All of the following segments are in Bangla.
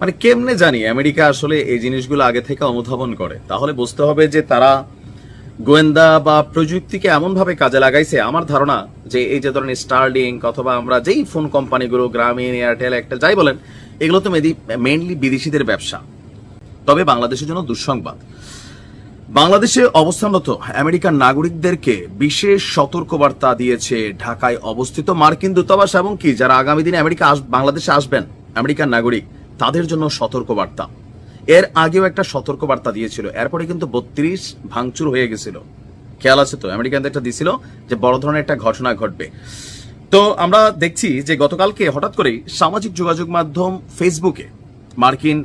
মানে কেমনে জানি আমেরিকা আসলে এই জিনিসগুলো আগে থেকে অনুধাবন করে? তাহলে বুঝতে হবে যে তারা গোয়েন্দা বা প্রযুক্তিকে এমনভাবে কাজে লাগাইছে, আমার ধারণা যে এই যে ধরনের স্টারলিং অথবা আমরা যেই ফোন কোম্পানিগুলো গ্রামীণ এয়ারটেল একটা যাই বলেন, এগুলো তো মেইনলি বিদেশিদের ব্যবসা। তবে বাংলাদেশের জন্য দুঃসংবাদ। বাংলাদেশে অবস্থানরত আমেরিকার নাগরিকদেরকে বিশেষ সতর্কবার্তা দিয়েছে ঢাকায় অবস্থিত মার্কিন দূতাবাস, এবং কি, যারা আগামী দিনে আমেরিকা বাংলাদেশে আসবেন আমেরিকার নাগরিক। তাদের জন্য সতর্কবার্তা। এর আগেও একটা সতর্কবার্তা দিয়েছিল। এরপরে কিন্তু বত্রিশ ভাঙচুর হয়ে গেছিল। খেয়াল আছে তো? আমেরিকানদের একটা দিছিল যে বড় ধরনের একটা ঘটনা ঘটবে। তো আমরা দেখছি যে গতকালকে হঠাৎ করেই সামাজিক যোগাযোগ মাধ্যম ফেসবুকে মার্কিন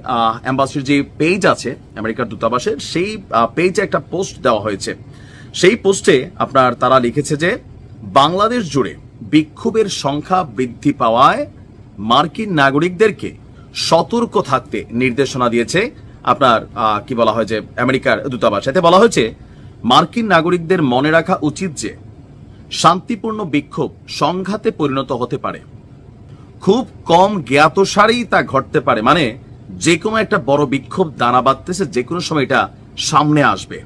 অ্যাম্বাসির যে পেজ আছে, আমেরিকার দূতাবাসের, সেই পেজে একটা পোস্ট দেওয়া হয়েছে। সেই পোস্টে আপনার তারা লিখেছে যে, বাংলাদেশ জুড়ে বিক্ষোভের সংখ্যা বৃদ্ধি পাওয়ায় মার্কিন নাগরিকদেরকে সতর্ক থাকতে নির্দেশনা দিয়েছে আপনার কি বলা হয় যে, আমেরিকার দূতাবাস। এতে বলা হয়েছে, মার্কিন নাগরিকদের মনে রাখা উচিত যে, শান্তিপূর্ণ বিক্ষোভ সংঘাতে পরিণত হতে পারে। খুব কম জ্ঞাতসারেই তা ঘটতে পারে। মানে যে কোনো একটা বড় বিক্ষোভ দানা বাঁধতেছে যে কোনো সময় এটা সামনে আসবে।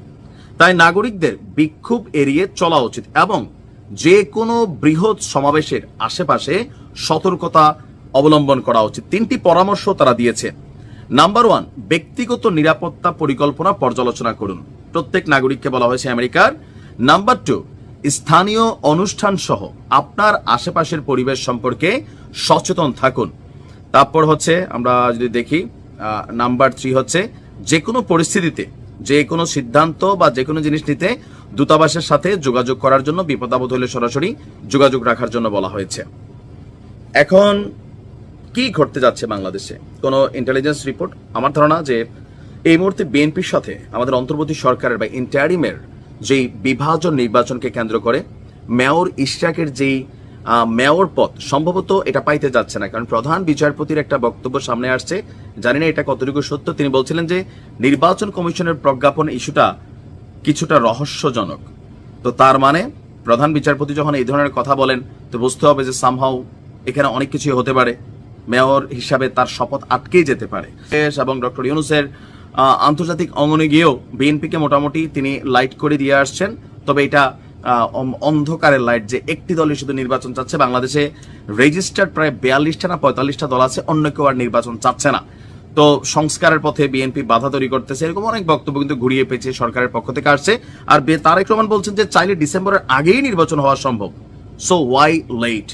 তাই নাগরিকদের বিক্ষোভ এড়িয়ে চলা উচিত এবং যে কোনো বৃহৎ সমাবেশের আশেপাশে সতর্কতা অবলম্বন করা উচিত। তিনটি পরামর্শ তারা দিয়েছে। নাম্বার ওয়ান, ব্যক্তিগত নিরাপত্তা পরিকল্পনা পর্যালোচনা করুন। প্রত্যেক নাগরিককে বলা হয়েছে আমেরিকার। নাম্বার টু, স্থানীয় অনুষ্ঠান সহ আপনার আশেপাশের পরিবেশ সম্পর্কে সচেতন থাকুন। তারপর হচ্ছে আমরা যদি দেখি নাম্বার থ্রি হচ্ছে যে কোনো পরিস্থিতিতে যে কোনো সিদ্ধান্ত বা যে কোনো জিনিস নিতে দূতাবাসের সাথে যোগাযোগ করার জন্য বিপদাবদ হলে সরাসরি যোগাযোগ রাখার জন্য বলা হয়েছে। এখন কি ঘটতে যাচ্ছে বাংলাদেশে? কোনো ইন্টেলিজেন্স রিপোর্ট আমার ধারণা যে এই মুহূর্তে বিএনপির সাথে আমাদের অন্তর্বর্তী সরকারের বা ইন্টারিমের যেই বিভাজন নির্বাচনকে কেন্দ্র করে, মেয়র ইশরাকের যেই মেয়র পদ, সম্ভবত এটা পাইতে যাচ্ছে না। কারণ প্রধান বিচারপতির একটা বক্তব্য সামনে আসছে। জানি না এটা কতটুকু সত্য। তিনি বলছিলেন যে নির্বাচন কমিশনের প্রজ্ঞাপন ইস্যুটা কিছুটা রহস্যজনক। তো তার মানে প্রধান বিচারপতি যখন এই ধরনের কথা বলেন, তো বুঝতে হবে যে সামহাউ এখানে অনেক কিছুই হতে পারে। মেয়র হিসাবে তার শপথ আটকেই যেতে পারে। এবং ডক্টর ইউনুসের আন্তর্জাতিক অঙ্গনে গিয়েও বিএনপিকে মোটামুটি তিনি লাইট করে দিয়ে আসছেন। তবে এটা অন্ধকারের লাইট যে একটি দলই শুধু নির্বাচন চাচ্ছে। বাংলাদেশে রেজিস্টার্ড প্রায় বিয়াল্লিশটা না পঁয়তাল্লিশটা দল আছে, অন্য কেউ আর নির্বাচন চাচ্ছে না। তো সংস্কারের পথে বিএনপি বাধা তৈরি করতেছে, এরকম অনেক বক্তব্য কিন্তু ঘুরিয়ে পেয়েছে সরকারের পক্ষ থেকে আসছে। আর তারেক রহমান বলছেন যে, চাইলে ডিসেম্বরের আগেই নির্বাচন হওয়া সম্ভব। So Y late